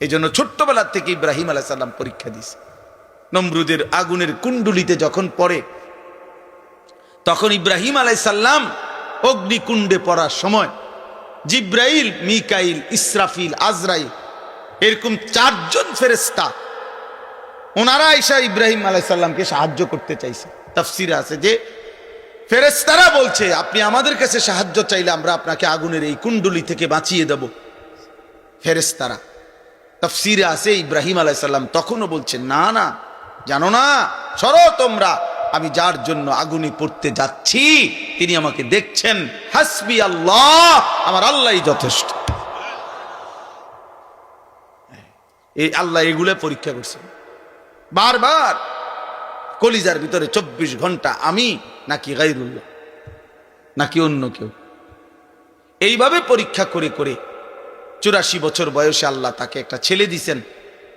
এই জন্য ছোট্টবেলার থেকে ইব্রাহিম আলাহ সাল্লাম পরীক্ষা দিছে নমরুদের আগুনের কুণ্ডুলিতে যখন পড়ে, তখন ইব্রাহিম আলাই সাল্লাম অগ্নিকুণ্ডে পড়ার সময় জিব্রাইল, মিকাইল, ইসরাফিল, আজরাইল, এরকম চারজন ফেরেস্তা ওনারা এসা ইব্রাহিম আলাইসাল্লামকে সাহায্য করতে চাইছে। তাফসিরে আছে যে ফেরেস্তারা বলছে, আপনি আমাদের কাছে সাহায্য চাইলে আমরা আপনাকে আগুনের এই কুণ্ডুলি থেকে বাঁচিয়ে দেব। ফেরেস্তারা তাফসিরে আছে ইব্রাহিম আলাইসাল্লাম তখনও বলছেন না না, জানো না, সরো তোমরা, আমি যার জন্য আগুনে পড়তে যাচ্ছি, তিনি আমাকে দেখছেন, হাসবি আল্লাহ, আমার আল্লাহই যথেষ্ট। এই আল্লাহ এগুলো পরীক্ষা করছে। বারবার কলিজার ভিতরে চব্বিশ ঘণ্টা আমি নাকি গাইরুল্লাহ নাকি অন্য কেউ। এইভাবে পরীক্ষা করে করে চুরাশি বছর বয়সে আল্লাহ তাকে একটা ছেলে দিছেন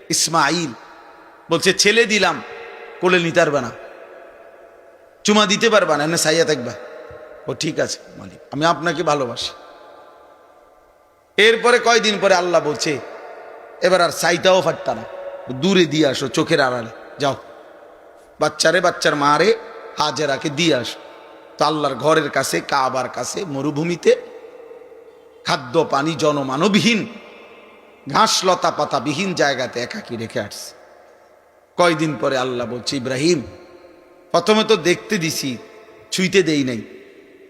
ইসমাইল বলছে, ছেলে দিলাম, কোলে নিতে পারবে না। চুমা দিতে পারবা না সাইয়া থাকবা। ও, ঠিক আছে, মালিক, আমি আপনাকে ভালোবাসি। এরপরে কয়দিন পরে আল্লাহ বলছে, এবার আর সাইটাও ফাটতা না, দূরে দিয়ে আসো, চোখের আড়ালে, যাও। বাচ্চারে বাচ্চার মারে হাজেরাকে দিয়ে আসো। তো আল্লাহর ঘরের কাছে, কাবার কাছে, মরুভূমিতে খাদ্য, পানি, জনমানবহীন, ঘাস, লতা, পাতা বিহীন জায়গাতে একাকি রেখে আসছে। কয়দিন পরে আল্লাহ বলছে, ইব্রাহিম, প্রথমে তো দেখতে দিছি, ছুঁইতে দেই নাই।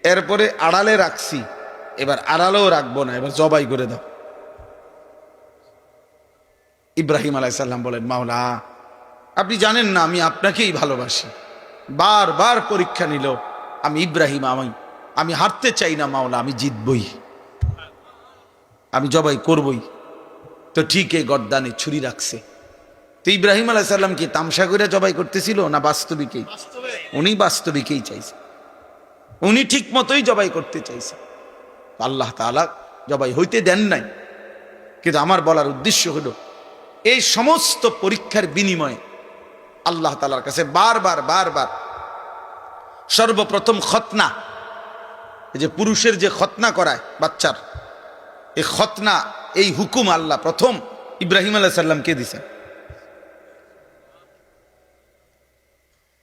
এরপরে আড়ালে রাখছি, এবার আড়ালেও রাখব না, এবার জবাই করে দাও। ইব্রাহিম আলাইসাল্লাম বলেন, মাওলা, আপনি জানেন না, আমি আপনাকেই ভালোবাসি। বারবার পরীক্ষা নিল আমি ইব্রাহিম, আমি আমি হারতে চাই না, মাওলা, আমি জিতবই। আমি জবাই করবই। তো ঠিক এই গদ্দানে ছুরি রাখছে। তো ইব্রাহিম আলাইসাল্লাম কি তামসা করে জবাই করতেছিল না বাস্তবিকেই? উনি বাস্তবিকেই চাইছে। উনি ঠিক মতোই জবাই করতে চাইছে। আল্লাহ তালা জবাই হইতে দেন নাই। কিন্তু আমার বলার উদ্দেশ্য হলো এই সমস্ত পরীক্ষার বিনিময়ে আল্লাহ তালার কাছে বারবার বারবার সর্বপ্রথম খতনা এই যে পুরুষের যে খতনা করায় বাচ্চার এই খতনা এই হুকুম আল্লাহ প্রথম ইব্রাহিম আল্লাহ সাল্লামকে দিছেন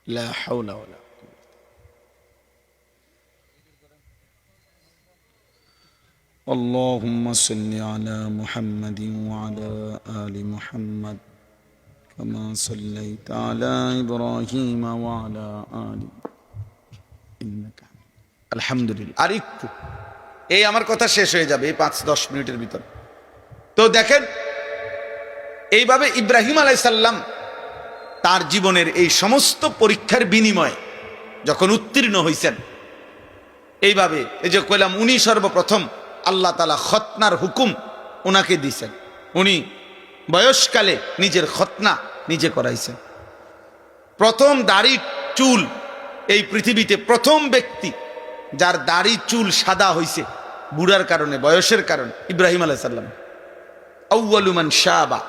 লা হাওলা ওয়ালা اللهم صل على محمد وعلى آل محمد كما صليت على إبراهيم وعلى آل إنك الحمد لله আর একটু এই আমার কথা শেষ হয়ে যাবে এই পাঁচ, দশ মিনিটের ভিতর। তো দেখেন, এইভাবে ইব্রাহিম আলাইসাল্লাম তার জীবনের এই সমস্ত পরীক্ষার বিনিময়ে যখন উত্তীর্ণ হয়েছেন এইভাবে এই যে কইলাম উনি সর্বপ্রথম আল্লাহ তালা খতনার হুকুম ওনাকে দিছেন। উনি বয়সকালে নিজের খতনা নিজে করাইছেন। প্রথম দাড়ি চুল, এই পৃথিবীতে প্রথম ব্যক্তি যার দাড়ি চুল সাদা হইছে বুড়ার কারণে, বয়সের কারণে, ইব্রাহিম আলাহ সাল্লাম আউ্বালুমান শাহবা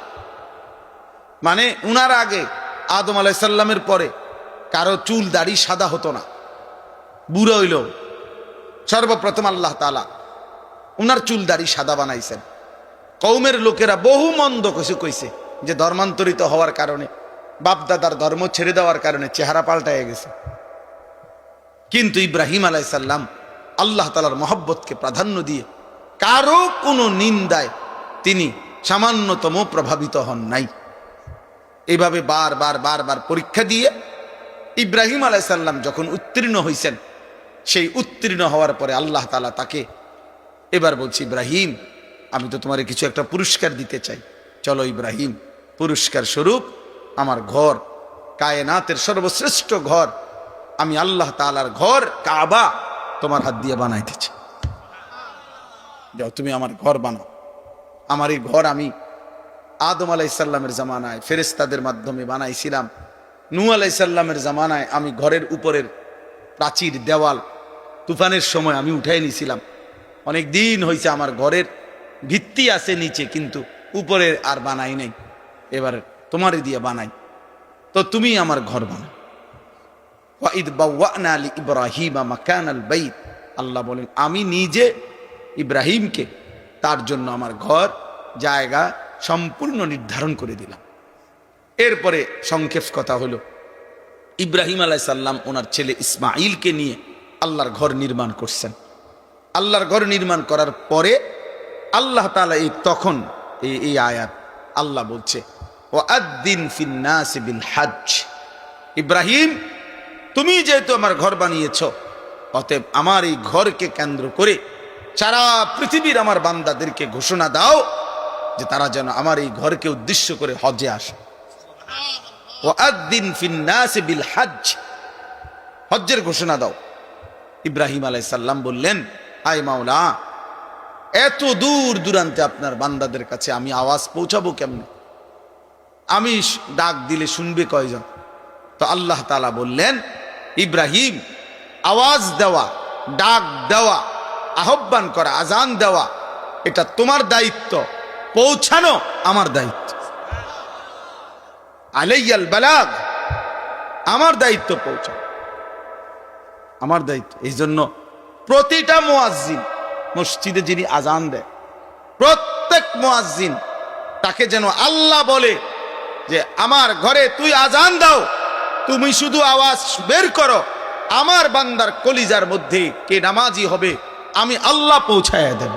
মানে উনার আগে আদম আলাইসাল্লামের পরে কারও চুল, দাড়ি সাদা হতো না। বুড়ো হইল। সর্বপ্রথম আল্লাহ তালা উনার চুল, দাড়ি সাদা বানাইছেন। কৌমের লোকেরা বহু মন্দ কিছু কইছে যে ধর্মান্তরিত হওয়ার কারণে, বাপদাদার ধর্ম ছেড়ে দেওয়ার কারণে চেহারা পাল্টায় গেছে। কিন্তু ইব্রাহিম আলাইসাল্লাম আল্লাহ তালার মহব্বতকে প্রাধান্য দিয়ে কারও কোনো নিন্দায় তিনি সামান্যতম প্রভাবিত হন নাই। এইভাবে বারবার বারবার পরীক্ষা দিয়ে ইব্রাহিম আলাইসাল্লাম যখন উত্তীর্ণ হয়েছেন সেই উত্তীর্ণ হওয়ার পরে আল্লাহ তালা তাকে এবার বলছি, ইব্রাহিম, আমি তো তোমার কিছু একটা পুরস্কার দিতে চাই। চলো ইব্রাহিম, পুরস্কার স্বরূপ আমার ঘর, কায়নাতের সর্বশ্রেষ্ঠ ঘর, আমি আল্লাহ তালার ঘর, কাবা তোমার হাত দিয়ে বানাইতেছি যাও, তুমি আমার ঘর বানাও। আমার এই ঘর আমি আদম আলাইসাল্লামের জামানায় ফেরেস্তাদের মাধ্যমে বানাইছিলাম। নু আলাইসাল্লামের জামানায় আমি ঘরের উপরের প্রাচীর, দেওয়াল, তুফানের সময় আমি উঠাই নিছিলাম। অনেক দিন হয়েছে আমার ঘরের ভিত্তি আছে নিচে, কিন্তু উপরে আর বানাই নাই। এবার তোমারই দিয়ে বানাই। তো তুমি আমার ঘর বানাও। বাওয়ানা আলী ইব্রাহিম মাকান আল বাইত। আল্লাহ বলেন, আমি নিজে ইব্রাহিমকে তার জন্য আমার ঘর, জায়গা সম্পূর্ণ নির্ধারণ করে দিলাম। এরপরে সংক্ষেপ কথা হলো, ইব্রাহিম আলাই সাল্লাম ওনার ছেলে ইসমাইলকে নিয়ে আল্লাহর ঘর নির্মাণ করছেন। আল্লাহর ঘর নির্মাণ করার পরে আল্লাহ তালা এই তখন এই এই আয়াত আল্লাহ বলছে ও আদিন বিল হাজ ইব্রাহিম তুমি যেহেতু আমার ঘর বানিয়েছ, অতএব আমার এই ঘরকে কেন্দ্র করে সারা পৃথিবীর আমার বান্দাদেরকে ঘোষণা দাও যে তারা যেন আমার এই ঘরকে উদ্দেশ্য করে হজে আসে। ও আদিন বিল হাজ হজ্জের ঘোষণা দাও। ইব্রাহিম আলাইসাল্লাম বললেন হাই মাওলা, এত দূর দূরান্তে আপনার বান্দাদের কাছে আমি আওয়াজ পৌঁছাবো কেমনে? আমি ডাক দিলে শুনবে কয়জন? তো আল্লাহ তালা বললেন, ইব্রাহিম, আওয়াজ দেওয়া, ডাক দেওয়া, আহ্বান করা আজান দেওয়া, এটা তোমার দায়িত্ব। পৌঁছানো আমার দায়িত্ব। আলাইয়াল বালাগ, আমার দায়িত্ব পৌঁছানো আমার দায়িত্ব। এই জন্য প্রতিটা মোয়াজ্জিন, মসজিদে যিনি আজান দেয় প্রত্যেক মোয়াজ্জিন তাকে যেন আল্লাহ বলে যে, আমার ঘরে তুই আজান দাও তুমি শুধু আওয়াজ বের করো। আমার বান্দার কলিজার মধ্যে কে নামাজি হবে, আমি আল্লাহ পৌঁছায় দেব।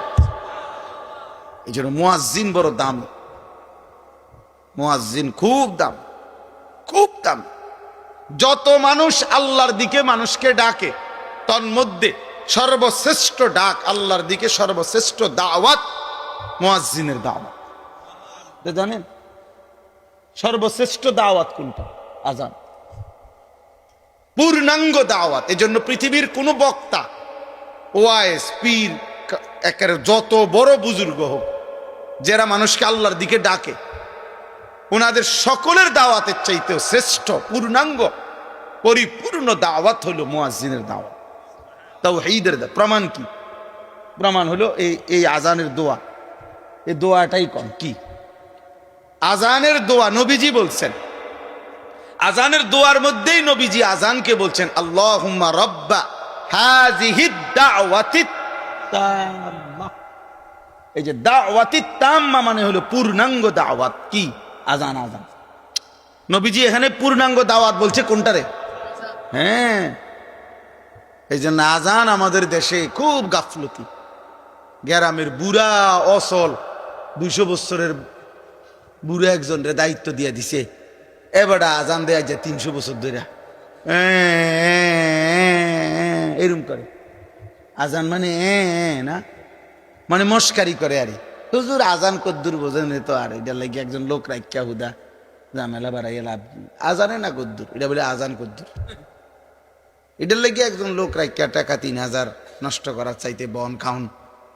এই জন্য মোয়াজ্জিন বড় দাম। মোয়াজ্জিন খুব দাম খুব দাম। যত মানুষ আল্লাহর দিকে মানুষকে ডাকে, তন্মধ্যে সর্বশ্রেষ্ঠ ডাক, আল্লাহর দিকে সর্বশ্রেষ্ঠ দাওয়াত মুয়াজ্জিনের দাওয়াত। জানেন? সর্বশ্রেষ্ঠ দাওয়াত কোনটা? আজান। পূর্ণাঙ্গ দাওয়াত। এজন্য পৃথিবীর কোন বক্তা, ওয়াইস, পীর একেবারে যত বড় বুজুর্গ হোক, যারা মানুষকে আল্লাহর দিকে ডাকে ওনাদের সকলের দাওয়াতের চাইতেও শ্রেষ্ঠ, পূর্ণাঙ্গ, পরিপূর্ণ দাওয়াত হলো মুয়াজ্জিনের দাওয়াত। তাও ঈদের দা- প্রমাণ কি? প্রমাণ হলো এই এই আজানের দোয়া। এই দোয়াটাই কম। কি? আজানের দোয়া নবীজি বলছেন আজানের দোয়ার মধ্যেই নবীজি আজানকে বলছেন, আল্লাহুম্মা রব্বা এই যে দাওয়াতি তাম্মা মানে হলো পূর্ণাঙ্গ দাওয়াত। কি? আজান আজান। নবীজি এখানে পূর্ণাঙ্গ দাওয়াত বলছে কোনটারে হ্যাঁ। এই জন্য আজান আমাদের দেশে খুব গাফলতি। গ্রামের বুড়া অসল, দুইশো বছরের বুড়ো একজন রে দায়িত্ব দিয়ে দিছে। এবারে আজান দেয়া যায় তিনশো বছর ধরে এরম করে। আজান মানে না? মানে মস্কারি করে আরে। হুজুর আজান কদ্দুর বোঝেন তো আর এটা লাগে একজন লোক রাখিয়া হুদা। ঝামেলা বাড়াইয়া লাভ আজানে না কদ্দুর? এটা বলে আজান কদ্দুর। এটার লেগে একজন লোক রাখিয়া টাকা তিন হাজার নষ্ট করার চাইতে বন খাউন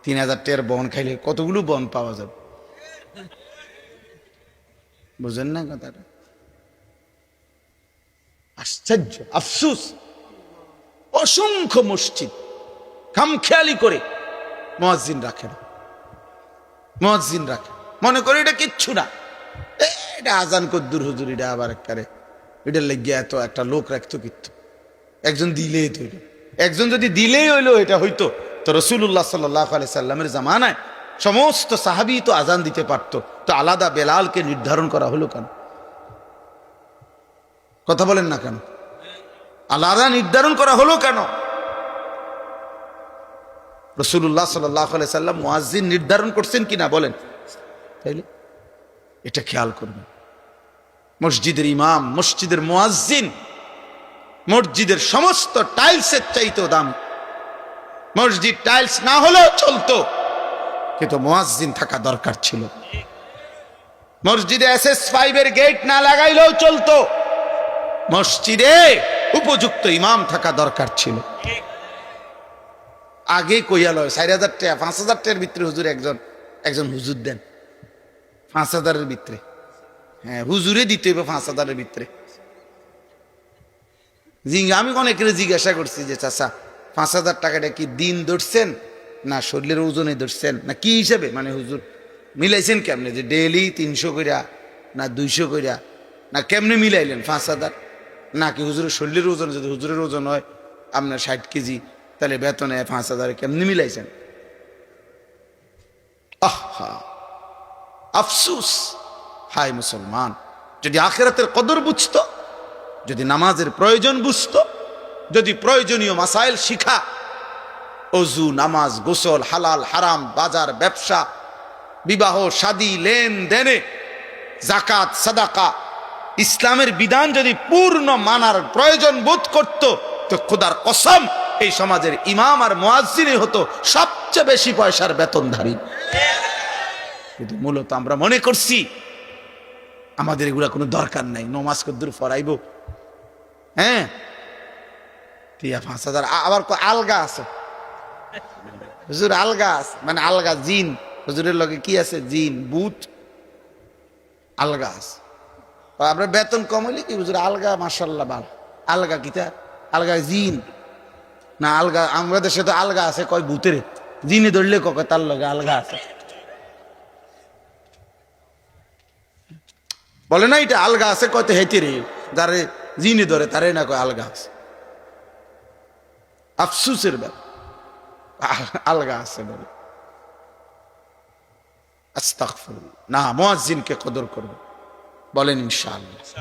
তিন হাজার টের বন খাইলে কতগুলো বন পাওয়া যাবে? বুঝেন না কথাটা? আশ্চর্য, আফসুস, অসংখ্য মসজিদ খামখেয়ালি করে মহাজিন রাখে না। মহাজিন রাখে মনে করে এটা কিচ্ছু না। এটা আজান কদ্দুর হুজুর, এটা আবার একবারে এটার লেগে এত একটা লোক রাখতো কিন্তু। একজন দিলেই তো একজন যদি দিলেই হইল, এটা হইতো। তো রসুল্লাহ সাল্লাহ আলি সাল্লামের জামানায় সমস্ত সাহাবি তো আজান দিতে পারতো। তো আলাদা বেলালকে নির্ধারণ করা হলো কেন? কথা বলেন না কেন? আলাদা নির্ধারণ করা হলো কেন? রসুল্লাহ সাল্লাহ সাল্লাম মুয়াজ্জিন নির্ধারণ করছেন কিনা বলেন। তাইলে এটা খেয়াল করবেন। মসজিদের ইমাম, মসজিদের মুয়াজ্জিন, মসজিদের সমস্ত টাইলসের চাইতেও দাম। মসজিদ টাইলস না হলেও চলতো, কিন্তু মোয়াজ্জিন থাকা দরকার ছিল। মসজিদে এস এস ফাইভের গেট না লাগাইলেও চলতো। মসজিদে উপযুক্ত ইমাম থাকা দরকার ছিল। আগে কইয়াল চার হাজার টাকা, পাঁচ হাজার টাকার ভিতরে হুজুর একজন একজন হুজুর দেন। পাঁচ হাজারের ভিতরে। হ্যাঁ হুজুরে দিতে হবে পাঁচ হাজারের ভিতরে। জিঙ্গা আমি অনেকের জিজ্ঞাসা করছি যে, চাচা, পাঁচ হাজার টাকাটা কি দিন ধরছেন? না, শরীরের ওজনে ধরছেন? না, কি হিসাবে? মানে হুজুর, মিলাইছেন কেমনে? যে ডেলি তিনশো কইরা, না দুইশো কইরা, না কেমনে মিলাইলেন পাঁচ হাজার? নাকি হুজুরের শরীরের ওজন, যদি হুজুরের ওজন হয়, আপনার ষাট কেজি, তাহলে বেতনে পাঁচ হাজার কেমনে মিলাইছেন? আফসুস। হায় মুসলমান, যদি আখেরাতের কদর বুঝতো, যদি নামাজের প্রয়োজন বুঝতো, যদি প্রয়োজনীয় মাসাইল শিখা, অজু, নামাজ, গোসল, হালাল, হারাম, বাজার, ব্যবসা, বিবাহ, শাদী, লেনদেনে জাকাত সাদাকা ইসলামের বিধান যদি পূর্ণ মানার প্রয়োজন বোধ করত, তো খোদার কসম, এই সমাজের ইমাম আর মোয়াজিনে হতো সবচেয়ে বেশি পয়সার বেতনধারী। কিন্তু মূলত আমরা মনে করছি, আমাদের এগুলা কোনো দরকার নাই, নমাজ কদ্দুর ফরাইব হ্যাঁ? টিয়া পাঁচ হাজার আবার আলগা আছে। হুজুর, আলগা আছে। মানে আলগা জিন। হুজুরের লগে কি আছে? জিন, বুট। আলগা আছে। আপনার বেতন কম হইলে কি হুজুর? আলগা মার্শাল্লাহ বাল। আলগা কিতা? আলগা জিন। না, আলগা আমাদের তো আলগা আছে, কয় ভূতের। জিনে ধরলে কক তার লগে আলগা আছে। বলে না, এটা আলগা আছে কত হেঁটে রে। যারে জিনে ধরে, তারে না কয় আলগা আছে। আফসুসের ব্যাপার। আলগা আছে বলে। না, মুয়াজ্জিনকে কদর করবে। বলেন ইনশাআল্লাহ।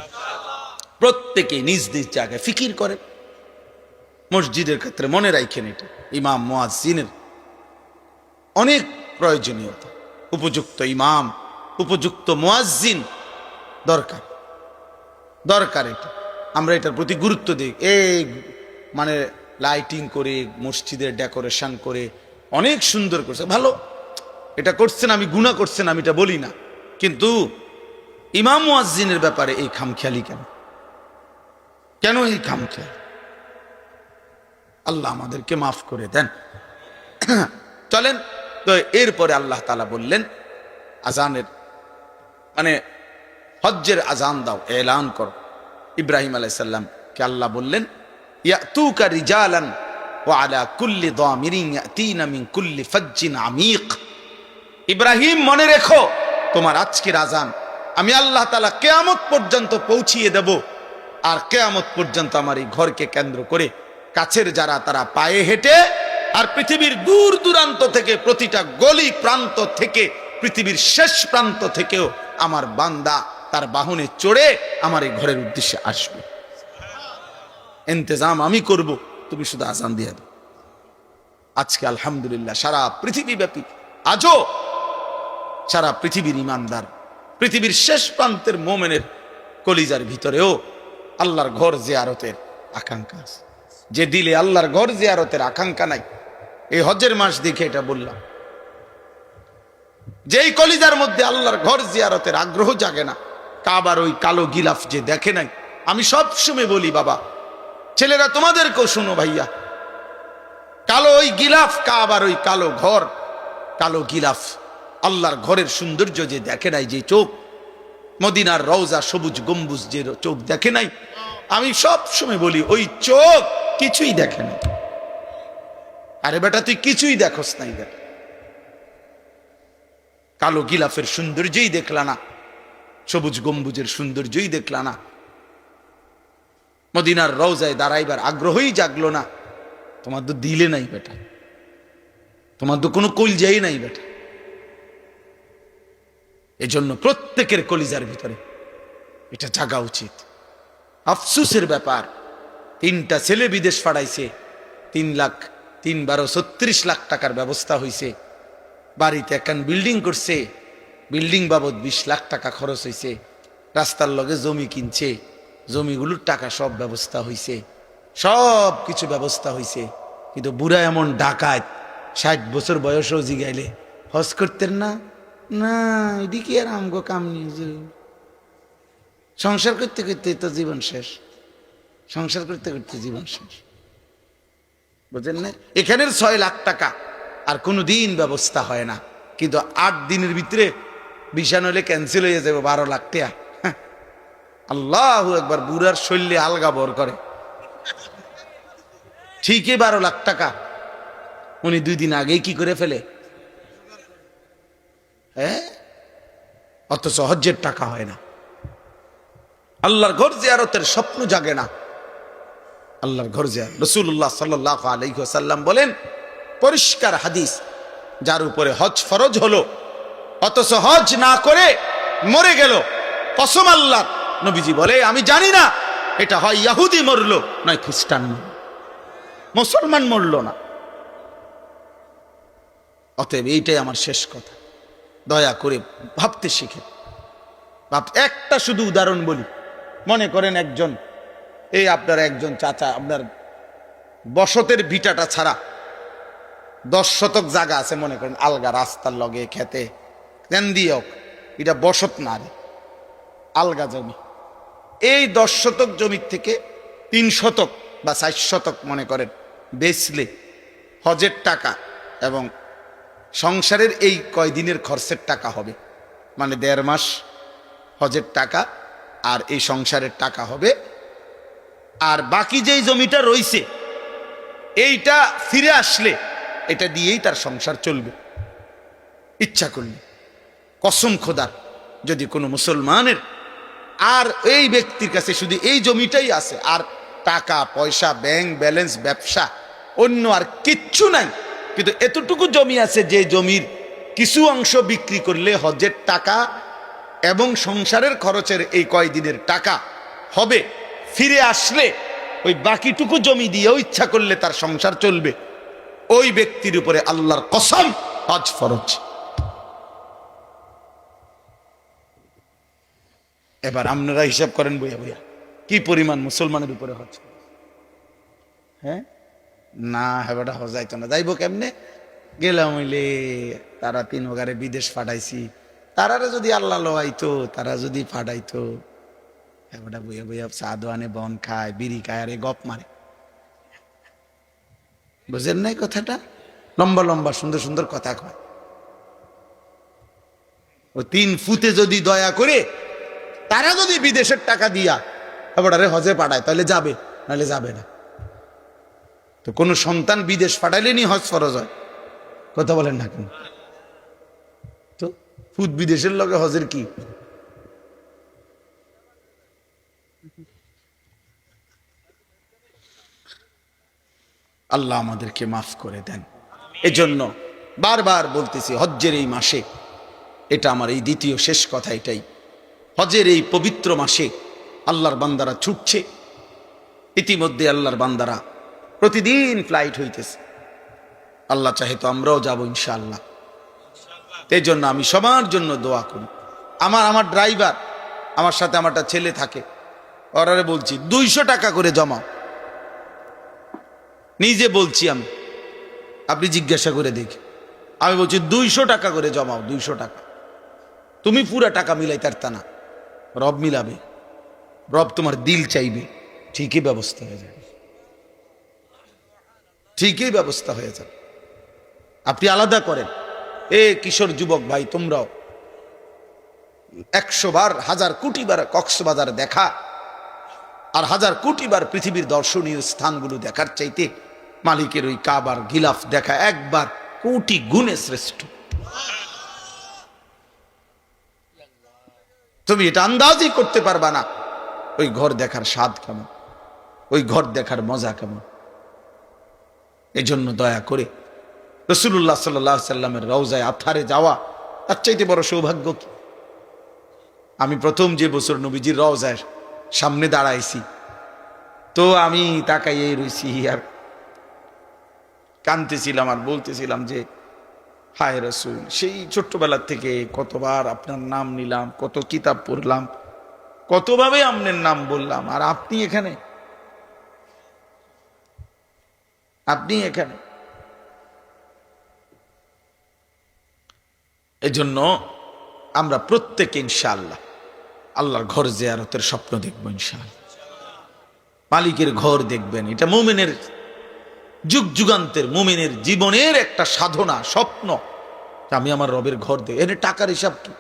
প্রত্যেকে নিজ নিজ জায়গায় ফিকির করেন মসজিদের ক্ষেত্রে মনে রাখেন এটা, ইমাম, মুয়াজ্জিনের অনেক প্রয়োজনীয়তা। উপযুক্ত ইমাম, উপযুক্ত মুয়াজ্জিন দরকার। দরকার এটা। আমরা এটার প্রতি গুরুত্ব দিই। এই মানে লাইটিং করে, মসজিদের ডেকোরেশন করে, অনেক সুন্দর করছে। ভালো, এটা করছেন আমি গুণা করছেন আমি এটা বলি না। কিন্তু ইমাম মুয়াজ্জিনের ব্যাপারে এই খামখেয়ালি কেন? কেন এই খামখেয়ালি? আল্লাহ আমাদেরকে মাফ করে দেন। চলেন, তো এরপরে আল্লাহ তালা বললেন আজানের মানে হজ্জের আজান দাও, এলান কর। ইব্রাহিম আলাইসাল্লাম কে আল্লাহ বললেন ইব্রাহিম, মনে রেখো, তোমার আজকের আজান আমি আল্লাহ তালা কেয়ামত পর্যন্ত পৌঁছিয়ে দেব। আর কেয়ামত পর্যন্ত আমার এই ঘরকে কেন্দ্র করে কাছের যারা তারা পায়ে হেঁটে আর পৃথিবীর দূর দূরান্ত থেকে প্রতিটা গলি প্রান্ত থেকে পৃথিবীর শেষ প্রান্ত থেকেও আমার বান্দা তার বাহনে চড়ে আমার এই ঘরের উদ্দেশ্যে আসবে। ইন্তজাম আমি করব, তুমি শুধু আজান দিয়ে দাও। আজকে আলহামদুলিল্লাহ সারা পৃথিবীব্যাপী, আজও সারা পৃথিবীর ইমানদার পৃথিবীর শেষ প্রান্তের মোমেনের কলিজার ভিতরেও আল্লাহর ঘর জিয়ারতের আকাঙ্ক্ষা আছে। যে দিলে আল্লাহর ঘর জিয়ারতের আকাঙ্ক্ষা নাই। এই হজের মাস দেখে এটা বললাম। যেই কলিজার মধ্যে আল্লাহর ঘর জিয়ারতের আগ্রহ জাগে না কাবার ওই কালো গিলাফ যে দেখে নাই। আমি সব সময় বলি, বাবা, ছেলেরা তোমাদেরকেও শোনো ভাইয়া। কালো ওই গিলাফ কাবার ওই কালো ঘর, কালো গিলাফ। আল্লাহর ঘরের সৌন্দর্য যে দেখে নাই যে চোখ, মদিনার রওজা সবুজ গম্বুজ যে চোখ দেখে নাই, আমি সব সময় বলি, ওই চোখ কিছুই দেখে নাই। আরে বেটা, তুই কিছুই দেখোস নাই দেখ কালো গিলাফের সৌন্দর্যই দেখলা না, সবুজ গম্বুজের সৌন্দর্যই দেখলা না। মদিনার রওজায় দাঁড়াইবার আগ্রহই জাগলো না। তোমার তো দিলে নাই বেটা। তোমার তো কোনো কলজাই নাই বেটা। এজন্য প্রত্যেকের কলিজার ভিতরে এটা জাগা উচিত। আফসুসের ব্যাপার, তিনটা ছেলে বিদেশ পাঠাইছে তিন লাখ, তিন বারো, ছত্রিশ লাখ টাকার ব্যবস্থা হয়েছে বাড়িতে একখান বিল্ডিং করছে, বিল্ডিং বাবদ বিশ লাখ টাকা খরচ হয়েছে রাস্তার লগে জমি কিনছে, জমিগুলোর টাকা সব ব্যবস্থা হয়েছে সব কিছু ব্যবস্থা হয়েছে কিন্তু বুড়া এমন ডাকাত, ষাট বছর বয়সেও জিগাইলে, হজ করতেন না? না, এদিকে আর আমগো কাম নিয়ে সংসার করতে করতে তো জীবন শেষ। সংসার করতে করতে জীবন শেষ। বুঝলেন না এখানের ছয় লাখ টাকা আর কোনো দিন ব্যবস্থা হয় না। কিন্তু আট দিনের ভিতরে বিছান হলে ক্যান্সেল হয়ে যাবে বারো লাখ টাকা। হ্যাঁ। আল্লাহ একবার বুড়ার শৈল্যে আলগা বর করে। ঠিকই বারো লাখ টাকা। উনি দুই দিন আগেই কি করে ফেলে? হ্যাঁ অত সহজের টাকা হয় না। আল্লাহর ঘর জিয়ারতের স্বপ্ন জাগে না। আল্লাহর ঘর জিয়ার রসুল্লাহ সাল্লাহ আলহ্লাম বলেন, পরিষ্কার হাদিস, যার উপরে হজ ফরজ হলো। অথচ হজ না করে মরে গেল। কসম আল্লাহ নবীজি বলে, আমি জানি না, এটা হয় ইয়াহুদি মরলো, নয় খ্রিস্টান। মুসলমান মরলো না। অতএব এইটাই আমার শেষ কথা। দয়া করে ভাবতে শিখে। ভাব, একটা শুধু উদাহরণ বলি। মনে করেন একজন, এই আপনার একজন চাচা, আপনার বসতের ভিটাটা ছাড়া দশ শতক জায়গা আছে, মনে করেন, আলগা রাস্তার লগে, খেতে। কেন দিয়ে হোক, এটা বসত না রে, আলগা জমি। এই দশ শতক জমির থেকে তিন শতক বা ষাট শতক, মনে করেন, বেচলে হজের টাকা এবং সংসারের এই কয়দিনের খরচের টাকা হবে। মানে দেড় মাস হজের টাকা আর এই সংসারের টাকা হবে। আর বাকি যেই জমিটা রইছে, এইটা ফিরে আসলে এটা দিয়েই তার সংসার চলবে। ইচ্ছা করলে। কসম খোদার, যদি কোনো মুসলমানের আর এই ব্যক্তির কাছে শুধু এই জমিটাই আছে, আর টাকা, পয়সা, ব্যাংক ব্যালেন্স, ব্যবসা, অন্য আর কিচ্ছু নাই কিন্তু এতটুকু জমি আছে যে জমির কিছু অংশ বিক্রি করলে হজের টাকা এবং সংসারের খরচের এই কয়দিনের টাকা হবে। ফিরে আসলে ওই বাকিটুকু জমি দিয়েও ইচ্ছা করলে তার সংসার চলবে। ওই ব্যক্তির উপরে আল্লাহর কসম হজ ফরজ। এবার আপনারা হিসাব করেন বইয়া বইয়া। কি পরিমাণ মুসলমানের উপরে হজ? হ্যাঁ? না, হেবাটা হজাইতো না। যাইব কেমনে? গেলাম হইলে তারা তিন ওগারে বিদেশ পাঠাইছি। তারারে যদি আল্লাহ লোয়াইতো তারা যদি পাঠাইতো, হেবাটা বইয়া বইয়া সাদোয়ানে বন খায়, বিড়ি খায়, আরে গপ মারে। বুঝেন নাই কথাটা? লম্বা লম্বা, সুন্দর সুন্দর কথা কয়। ও তিন ফুতে যদি দয়া করে, তারা যদি বিদেশের টাকা দিয়া এবারে হজে পাঠায়, তাহলে যাবে, নাহলে যাবে না। তো কোন সন্তান বিদেশ পাঠাইলেনি হজ ফরজ হয়? কথা বলেন না কেন? তো ফুদ বিদেশের লগে হজের কি? আল্লাহ আমাদেরকে মাফ করে দেন। এজন্য বারবার বলতেছি, হজ্জের এই মাসে, এটা আমার এই দ্বিতীয় শেষ কথা এটাই। হজের এই পবিত্র মাসে আল্লাহর বান্দারা ছুটছে, ইতিমধ্যে আল্লাহর বান্দারা প্রতিদিন ফ্লাইট হইতেছে। আল্লাহ চাহে তো আমরাও যাব ইনশাআল্লাহ। এই জন্য আমি সবার জন্য দোয়া করি। আমার আমার ড্রাইভার আমার সাথে আমার একটা ছেলে থাকে। ওরারে বলছি, দুইশো টাকা করে জমাও। নিজে বলছি আমি। আপনি জিজ্ঞাসা করে দেখি। আমি বলছি, দুইশো টাকা করে জমাও, দুইশো টাকা। তুমি পুরা টাকা মিলাই তার না। রব মিলাবে। রব তোমার দিল চাইবে। ঠিকই ব্যবস্থা হয়ে যাবে। ঠিকই ব্যবস্থা হয়ে যাবে। আপনি আলাদা করেন। এ কিশোর যুবক ভাই, তোমরাও। একশো বার, হাজার কোটি বার কক্সবাজার দেখা আর হাজার কোটি বার পৃথিবীর দর্শনীয় স্থানগুলো দেখার চাইতে মালিকের ওই কাবার গিলাফ দেখা একবার কোটি গুণে শ্রেষ্ঠ। তুমি এটা আন্দাজই করতে পারবা না। ওই ঘর দেখার স্বাদ কেমন? ওই ঘর দেখার মজা কেমন? এই জন্য দয়া করে রসুল্লাহ সাল্লাহ সাল্লামের রওজায় আথারে যাওয়া তার চাইতে বড় সৌভাগ্য কি? আমি প্রথম যে বছর নবীজির রওজায় সামনে দাঁড়াইছি, তো আমি তাকাইয়ে রয়েছি আর কানতেছিলাম আর বলতেছিলাম যে, হায় রসুল, সেই ছোট্টবেলার থেকে কতবার আপনার নাম নিলাম, কত কিতাব পড়লাম, কতভাবে আপনার নাম বললাম, আর আপনি এখানে আপনি এখানে। এজন্য আমরা প্রত্যেকে ইনশাআল্লাহ আল্লাহর ঘর জিয়ারতের স্বপ্ন দেখব ইনশাআল্লাহ। মালিকের ঘর দেখবেন। এটা মুমিনের যুগ যুগান্তের মুমিনের জীবনের একটা সাধনা, স্বপ্ন। আমি আমার রবের ঘর দেখ এনে টাকার হিসাব কি?